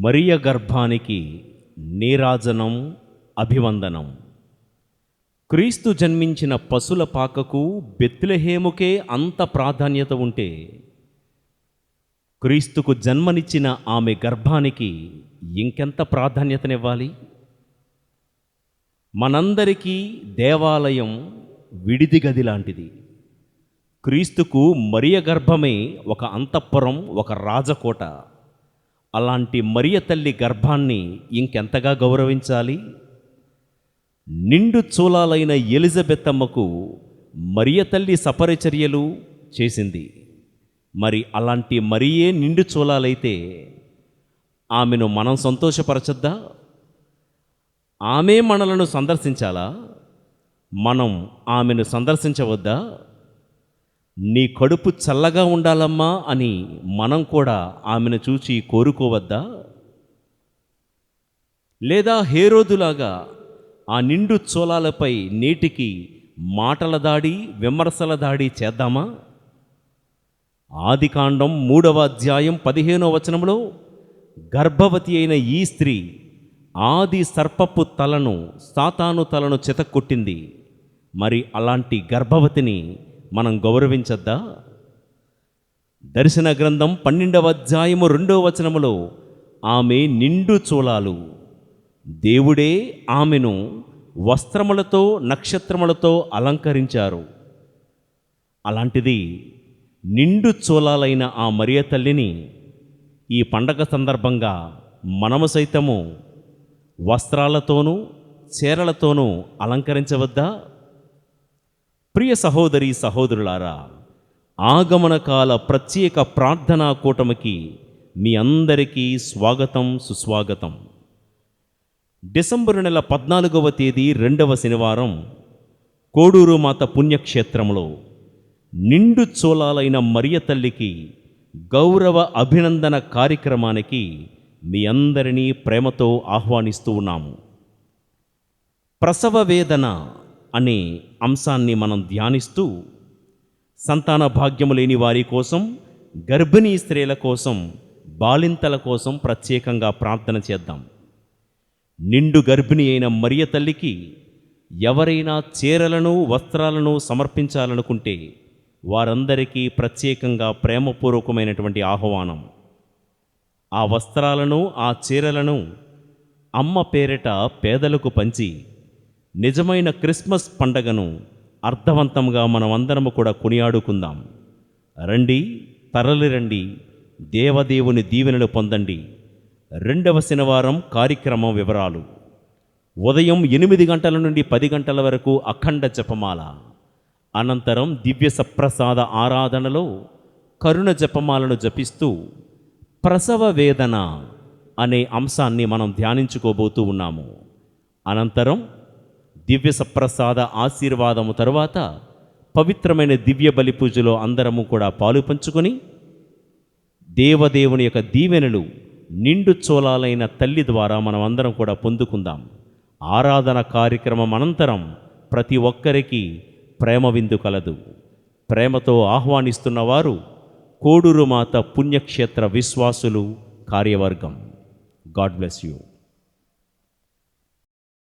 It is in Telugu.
మరియ గర్భానికి నీరాజనం అభివందనం. క్రీస్తు జన్మించిన పశుల పాకకు బెత్లెహేముకే అంత ప్రాధాన్యత ఉంటే క్రీస్తుకు జన్మనిచ్చిన ఆమె గర్భానికి ఇంకెంత ప్రాధాన్యతనివ్వాలి? మనందరికీ దేవాలయం విడిది గది లాంటిది. క్రీస్తుకు మరియ గర్భమే ఒక అంతఃపురం ఒక రాజకోట. అలాంటి మరియ తల్లి గర్భాన్ని ఇంకెంతగా గౌరవించాలి? నిండు చూలాలైన ఎలిజబెత్తమ్మకు మరియ తల్లి సపరిచర్యలు చేసింది. మరి అలాంటి మరియే నిండు చూలాలైతే ఆమెను మనం సంతోషపరచద్దా? ఆమె మనలను సందర్శించాలా? మనం ఆమెను సందర్శించవద్దా? నీ కడుపు చల్లగా ఉండాలమ్మా అని మనం కూడా ఆమెను చూచి కోరుకోవద్దా? లేదా హేరోదులాగా ఆ నిండు చోళాలపై నేటికి మాటల దాడి విమర్శల దాడి చేద్దామా? ఆదికాండం మూడవ అధ్యాయం పదిహేనవ వచనంలో గర్భవతి అయిన ఈ స్త్రీ ఆది సర్పపు తలను సాతాను తలను చితక్కొట్టింది. మరి అలాంటి గర్భవతిని మనం గౌరవించద్దా? దర్శన గ్రంథం పన్నెండవ అధ్యాయము రెండవ వచనములో ఆమె నిండు చూలాలు దేవుడే ఆమెను వస్త్రములతో నక్షత్రములతో అలంకరించారు. అలాంటిది నిండు చూలాలైన ఆ మరియ తల్లిని ఈ పండగ సందర్భంగా మనము సైతము వస్త్రాలతోనూ చీరలతోనూ అలంకరించవద్దా? ప్రియ సహోదరి సహోదరులారా ఆగమనకాల ప్రత్యేక ప్రార్థనా కూటమికి మీ అందరికీ స్వాగతం సుస్వాగతం. డిసెంబరు నెల పద్నాలుగవ తేదీ రెండవ శనివారం కోడూరు మాత పుణ్యక్షేత్రంలో నిండు చోళాలైన మరియ తల్లికి గౌరవ అభినందన కార్యక్రమానికి మీ అందరినీ ప్రేమతో ఆహ్వానిస్తూ ఉన్నాము. ప్రసవ వేదన అనే అంశాన్ని మనం ధ్యానిస్తూ సంతాన భాగ్యము లేని వారి కోసం గర్భిణీ స్త్రీల కోసం బాలింతల కోసం ప్రత్యేకంగా ప్రార్థన చేద్దాం. నిండు గర్భిణి అయిన మరియ తల్లికి ఎవరైనా చీరలను వస్త్రాలను సమర్పించాలనుకుంటే వారందరికీ ప్రత్యేకంగా ప్రేమపూర్వకమైనటువంటి ఆహ్వానం. ఆ వస్త్రాలను ఆ చీరలను అమ్మ పేరిట పేదలకు పంచి నిజమైన క్రిస్మస్ పండగను అర్థవంతంగా మనమందరము కూడా కొనియాడుకుందాం. రండి తరలి రండి దేవదేవుని దీవెనలు పొందండి. రెండవ శనివారం కార్యక్రమం వివరాలు. ఉదయం ఎనిమిది గంటల నుండి పది గంటల వరకు అఖండ జపమాల. అనంతరం దివ్య సప్రసాద ఆరాధనలో కరుణ జపమాలను జపిస్తూ ప్రసవ వేదన అనే అంశాన్ని మనం ధ్యానించుకోబోతూ ఉన్నాము. అనంతరం దివ్య సప్రసాద ఆశీర్వాదము తరువాత పవిత్రమైన దివ్య బలి పూజలో అందరము కూడా పాలు పంచుకొని దేవదేవుని యొక్క దీవెనలు నిండు చోళాలైన తల్లి ద్వారా మనం అందరం కూడా పొందుకుందాం. ఆరాధన కార్యక్రమం అనంతరం ప్రతి ఒక్కరికి ప్రేమ విందు కలదు. ప్రేమతో ఆహ్వానిస్తున్న వారు కోడూరు మాత పుణ్యక్షేత్ర విశ్వాసులు కార్యవర్గం. God bless you.